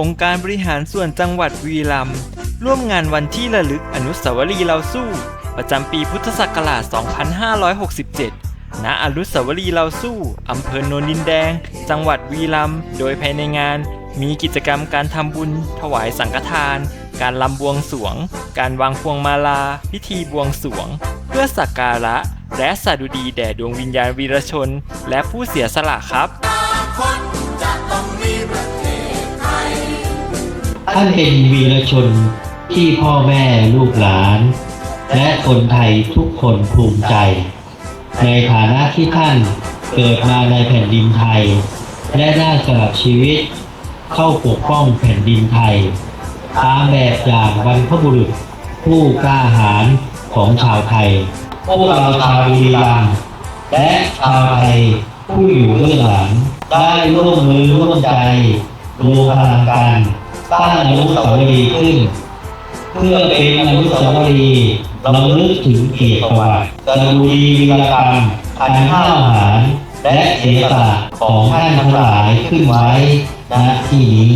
องค์การบริหารส่วนจังหวัดบุรีรัมย์ร่วมงานวันที่ระลึกอนุสาวรีย์เราสู้ ประจำปีพุทธศักราช 2567 ณ อนุสาวรีย์เราสู้อำเภอโนนดินแดง จังหวัดบุรีรัมย์โดยภายในงาน มีกิจกรรมการทำบุญ ถวายสังฆทาน การลำบวงสวง การวางพวงมาลา พิธีบวงสวง เพื่อสักการะ และสดุดีแด่ดวงวิญญาณวีรชน และผู้เสียสละครับ ท่านเป็นวีรชนที่พ่อแม่ลูกหลาน และคนไทยทุกคนภูมิใจ ในฐานะที่ท่านเกิดมาในแผ่นดินไทย และได้สละชีวิตเข้าปกป้องแผ่นดินไทยตามแบบอย่างบรรพบุรุษผู้กล้าหาญของชาวไทย พวกเราชาวบุรีรัมย์และชาวไทยผู้อยู่เบื้องหลังได้ร่วมมือร่วมใจรวมพลังกัน สร้างอนุสาวรีย์ขึ้น เพื่อเป็นอนุสาวรีย์เราลึกถึงเกียรติประวัติสดุดีวีรกรรมอันห้าวหาร และเสียสละของท่านทั้งหลายขึ้นไว้ณที่นี้